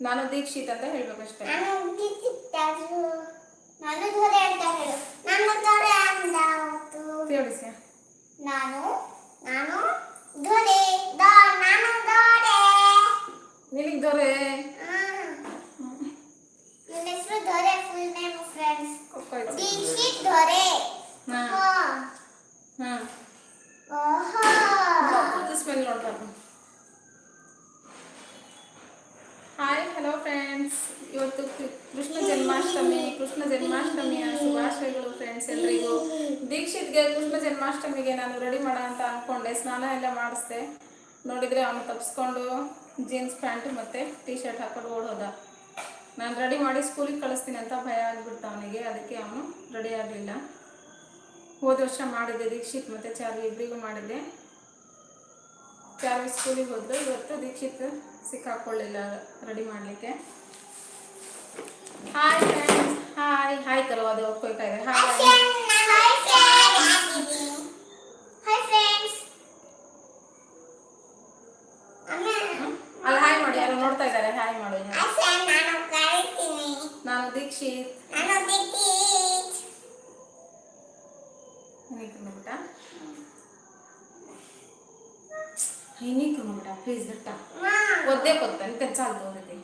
ನಾನು ದೀಕ್ಷಿತ್ ಅಂತ ಹೇಳ್ಬೇಕಷ್ಟೇ ನಾನು ಗಿಟ್ಟಿದ್ದಾದ್ರು ನಾನು ದೊರೆ ಅಂತ ಹೇಳು. ನಾನು ದೊರೆ ಅಂದಾವತ್ತು ತಿಳಿಸಿ. ನಾನು ನಾನು ದೊರೆ ದೊ ನಾನು ದೊರೆ ನಿನಗೆ ದೊರೆ ನನ್ನ ಹೆಸರು ದೊರೆ ಫುಲ್ ನೇಮ್ ಫ್ರೆಂಡ್ಸ್ ಕೊಕ್ಕೋಯ್ತು ದೀಕ್ಷಿತ್ ದೊರೆ ಹಾಂ ಹಾ ಹಾಂ ಓಹೋ ಸ್ಮೆಲ್ ನೋಡ್ಬಾರ್ದು ಹಾಯ್ ಹಲೋ ಫ್ರೆಂಡ್ಸ್ ಇವತ್ತು ಕೃ- ಕೃಷ್ಣ ಜನ್ಮಾಷ್ಟಮಿ ಕೃಷ್ಣ ಜನ್ಮಾಷ್ಟಮಿಯ ಶುಭಾಶಯಗಳು ಫ್ರೆಂಡ್ಸ್ ಎಲ್ರಿಗೂ ದೀಕ್ಷಿತ್ಗೆ ಕೃಷ್ಣ ಜನ್ಮಾಷ್ಟಮಿಗೆ ನಾನು ರೆಡಿ ಮಾಡ ಅಂತ ಅಂದ್ಕೊಂಡೆ ಸ್ನಾನ ಎಲ್ಲ ಮಾಡಿಸ್ದೆ. ನೋಡಿದರೆ ಅವನು ತಪ್ಪಿಸ್ಕೊಂಡು ಜೀನ್ಸ್, ಪ್ಯಾಂಟ್ ಮತ್ತು ಟೀ ಶರ್ಟ್ ಹಾಕೊಂಡು ಓಡೋದ. ನಾನು ರೆಡಿ ಮಾಡಿ ಸ್ಕೂಲಿಗೆ ಕಳಿಸ್ತೀನಿ ಅಂತ ಭಯ ಆಗಿಬಿಡ್ತು ಅವನಿಗೆ. ಅದಕ್ಕೆ ಅವನು ರೆಡಿ ಆಗಲಿಲ್ಲ. ಹೋದ ವರ್ಷ ಮಾಡಿದ್ದೆ, ದೀಕ್ಷಿತ್ ಮತ್ತು ಚಾರ್ವಿ ಇಬ್ಬರಿಗೂ ಮಾಡಿದ್ದೆ. ಚಾರ್ವಿ ಸ್ಕೂಲಿಗೆ ಹೋದ್ರು. ಇವತ್ತು ದೀಕ್ಷಿತ್ ಸಿಕ್ಕಾಕೊಳ್ಳಿಲ್ಲ ರೆಡಿ ಮಾಡಲಿಕ್ಕೆ. ಹಾಯ್ ಫ್ರೆಂಡ್ಸ್ ಹಾಯ್ ಹಾಯ್ ಕಲವಾದ ಅದು ಇದೆ ಹಾಯ್ ಫ್ರೆಂಡ್ಸ್ ಅಮ್ಮ ಅಲ್ಲಿ ಹಾಯ್ ಮಾಡಿ ಯಾರು ನೋಡ್ತಾ ಇದ್ದಾರೆ? ಹಾಯ್ ಮಾಡಿ ಆಶಾ ನಾನು ಕರೀತೀನಿ ನಾನು ದೀಕ್ಷಿತ್. ನಾನು ದಿದ್ದೀತ್ ಹಿಂಗೆ ಬಿಟ್ಟ ಹಿಂಗೆ ಬಿಟ್ಟ ಪ್ಲೀಸ್ ಬಿಟ್ಟ ಒದ್ದೆ ಕೊತ್ತ ಇಂತ ಚಾಲ್ತು ಅವರಿಗೆ.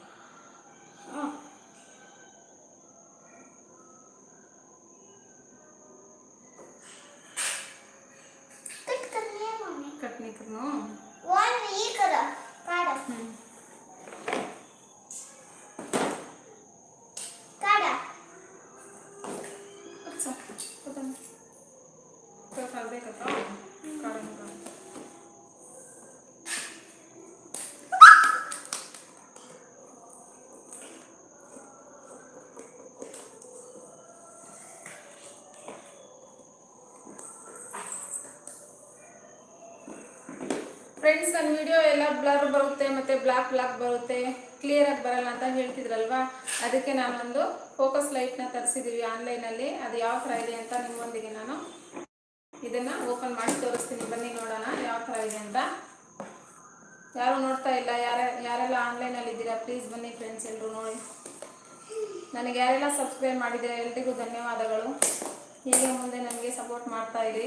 ಫ್ರೆಂಡ್ಸ್ ನನ್ನ ವಿಡಿಯೋ ಎಲ್ಲ ಬ್ಲರ್ ಬರುತ್ತೆ, ಮತ್ತು ಬ್ಲಾಕ್ ಬ್ಲಾಕ್ ಬರುತ್ತೆ ಕ್ಲಿಯರಾಗಿ ಬರಲ್ಲ ಅಂತ ಹೇಳ್ತಿದ್ರಲ್ವಾ? ಅದಕ್ಕೆ ನಾನೊಂದು ಫೋಕಸ್ ಲೈಟ್ನ ತರಿಸಿದ್ದೀವಿ ಆನ್ಲೈನಲ್ಲಿ ಅದು ಯಾವ ಥರ ಇದೆ ಅಂತ ನಿಮ್ಮೊಂದಿಗೆ ನಾನು ಇದನ್ನು ಓಪನ್ ಮಾಡಿ ತೋರಿಸ್ತೀನಿ. ಬನ್ನಿ ನೋಡೋಣ ಯಾವ ಥರ ಇದೆ ಅಂತ. ಯಾರು ನೋಡ್ತಾ ಇಲ್ಲ? ಯಾರ, ಯಾರೆಲ್ಲ ಆನ್ಲೈನಲ್ಲಿ ಇದ್ದೀರಾ? ಪ್ಲೀಸ್ ಬನ್ನಿ ಫ್ರೆಂಡ್ಸ್ ಎಲ್ಲರೂ ನೋಡಿ. ನನಗೆ ಯಾರೆಲ್ಲ ಸಬ್ಸ್ಕ್ರೈಬ್ ಮಾಡಿದ್ದೀರಾ, ಎಲ್ರಿಗೂ ಧನ್ಯವಾದಗಳು. ಹೀಗೆ ಮುಂದೆ ನನಗೆ ಸಪೋರ್ಟ್ ಮಾಡ್ತಾ ಇರಿ.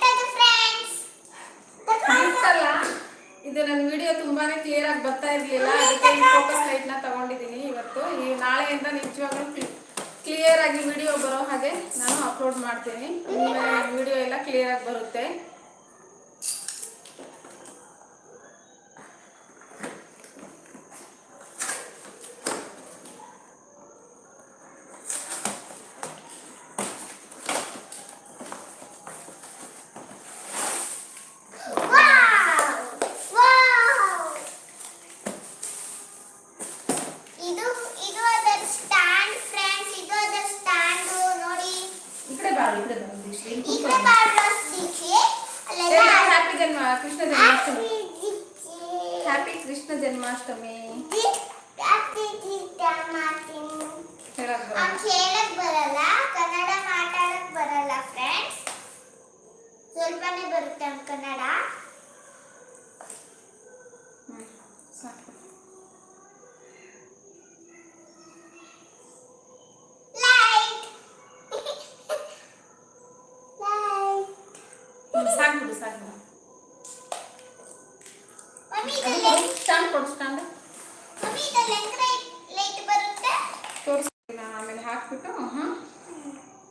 to the friends. The ತುಂಬಾನೇ ಕ್ಲಿಯರ್ ಆಗಿ ಬರ್ತಾ ಇರ್ಲಿಲ್ಲ. ಅದಕ್ಕೆ ಈ ಫೋಕಸ್ ಲೈಟ್ನ ತಗೊಂಡಿದ್ದೀನಿ ಇವತ್ತು. ಈ ನಾಳೆಯಿಂದ ನಿಜವಾಗ್ಲೂ ಕ್ಲಿಯರ್ ಆಗಿ ವಿಡಿಯೋ ಬರೋ ಹಾಗೆ ನಾನು ಅಪ್ಲೋಡ್ ಮಾಡ್ತೀನಿ. ವಿಡಿಯೋ ಎಲ್ಲ ಕ್ಲಿಯರ್ ಆಗಿ ಬರುತ್ತೆ ವಾವ್ ವಾವ್ ಇದು ಇದು ಅದರ ಸ್ಟ್ಯಾಂಡ್ ಫ್ರೆಂಡ್ಸ್ ಇದು ಅದರ ಸ್ಟ್ಯಾಂಡ್ ನೋಡಿ ಈ ಕಡೆ ಬಾರು ಈ ಕಡೆ ಬಾರು ದೀಕ್ಷೆ. ಇಲ್ಲಿ ಈ ಕೂತ್ಕೊಳ್ಳಿ. ಕಡೆ ಬಾರ್ಡರ್ಸ್ ದೀಕ್ಷೆ ಹ್ಮ್, ಸಾಕು ಬಿಡು ಸಾಕು ಬಿಡು. ಮಮ್ಮಿ ಇದರಲ್ಲಿ ಸ್ಟ್ಯಾಂಡ್ ಕೊಡು ಸ್ಟ್ಯಾಂಡ್ ತೋರಿಸ್ತೀನಿ ನಾನು ಆಮೇಲೆ ಹಾಕ್ಬಿಟ್ಟು ಹಾಂ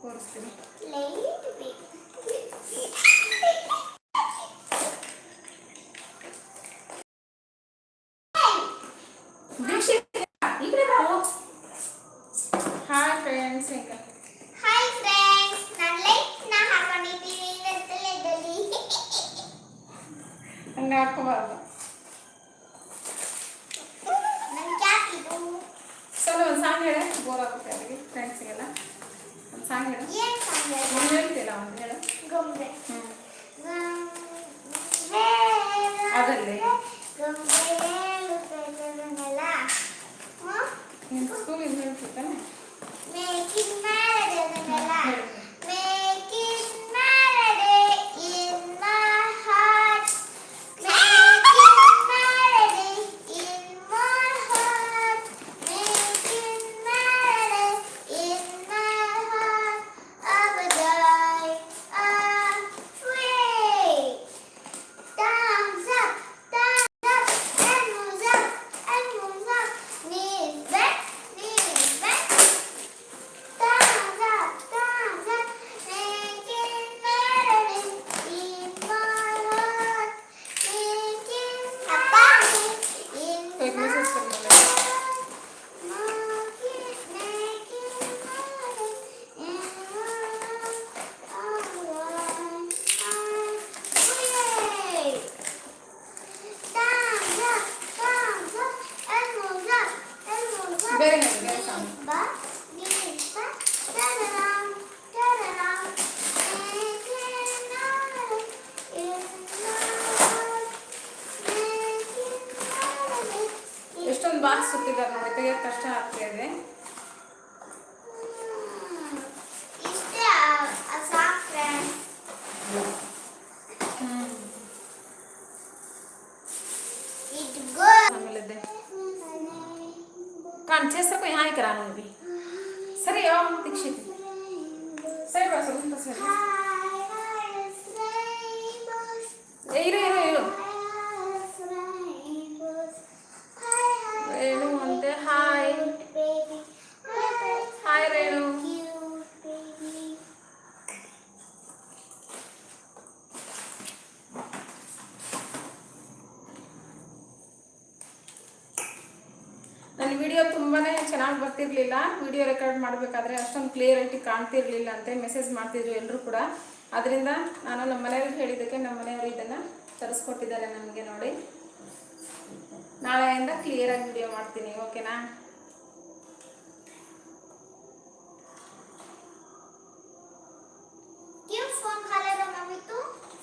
ತೋರಿಸ್ತೀನಿ. ಹಾಯ್ ಫ್ರೆಂಡ್ಸ್ ಈಗ ಸಾಂಗ್ ಹೇಳ ಬೋರ್ ಆಗುತ್ತೆ ಅವರಿಗೆ ಫ್ರೆಂಡ್ಸಿಗೆಲ್ಲ ಒಂದು ಸಾಂಗ್ ಹೇಳು ಏನ್ ಸಂಗತಿ ಒಂದು ಹೇಳ್ತಿಲ್ಲ ಒಂದು ಹೇಳು ಗೊಂಬೆ ಹ್ಞೂ ಗೊಂಬೆ ಅದರಲ್ಲಿ ಗೊಂಬೆ ಹೇಳುತ್ತದನ್ನೆಲ್ಲ ನಿನ್ನ ಸ್ಕೂಲಿಂದ ಹೇಳ್ತಿದ್ದಾನೆ Bye. ಇರು ಇರು ಇರು. ರೇಣು ಹಾಯ್. ಹಾಯ್, ರೇಣು. ನನ್ನ ವಿಡಿಯೋ ತುಂಬಾ ಚೆನ್ನಾಗಿ ಬರ್ತಿರ್ಲಿಲ್ಲ. ವಿಡಿಯೋ ರೆಕಾರ್ಡ್ ಮಾಡಬೇಕಾದ್ರೆ ಅಷ್ಟೊಂದು ಕ್ಲಿಯರಿಟಿ ಕಾಣ್ತಿರ್ಲಿಲ್ಲ ಅಂತ. ಮೆಸೇಜ್ ಮಾಡ್ತಿದ್ರು ಎಲ್ಲರೂ ಕೂಡ. ಅದರಿಂದ ನಾನು ನಮ್ಮ ಮನೆಯವ್ರಿಗೆ ಹೇಳಿದ್ದಕ್ಕೆ ನಮ್ಮ ಮನೆಯವರು ಇದನ್ನು ತರಿಸ್ಕೊಟ್ಟಿದ್ದಾರೆ ನಮಗೆ ನೋಡಿ. ನಾಳೆಯಿಂದ ಕ್ಲಿಯರ್ ಆಗಿ ವಿಡಿಯೋ ಮಾಡ್ತೀನಿ ಓಕೆನಾ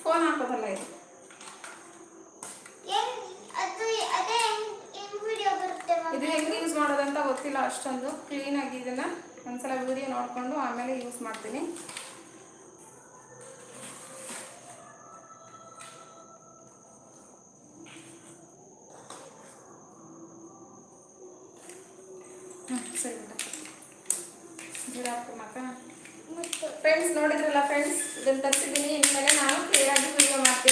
ಫೋನ್ ಹಾಕೋದಲ್ಲ ಇದು. ಇದು ಹೆಂಗೆ ಯೂಸ್ ಮಾಡೋದಂತ ಗೊತ್ತಿಲ್ಲ ಅಷ್ಟೊಂದು. ಕ್ಲೀನಾಗಿ ಇದನ್ನು ಒಂದ್ಸಲ ವೀಡಿಯೋ ನೋಡಿಕೊಂಡು ಆಮೇಲೆ ಯೂಸ್ ಮಾಡ್ತೀನಿ. ಹ್ಞೂ ಸರಿ ಗಿಡ ಹಾಕ್ಕೊಳಕ ಮತ್ತು ಫ್ರೆಂಡ್ಸ್ ನೋಡಿದ್ರಲ್ಲ ಫ್ರೆಂಡ್ಸ್ ಇದನ್ನು ತರಿಸಿದ್ದೀನಿ. ಇನ್ಮೇಲೆ ನಾನು ಕ್ಲಿಯರಾಗಿ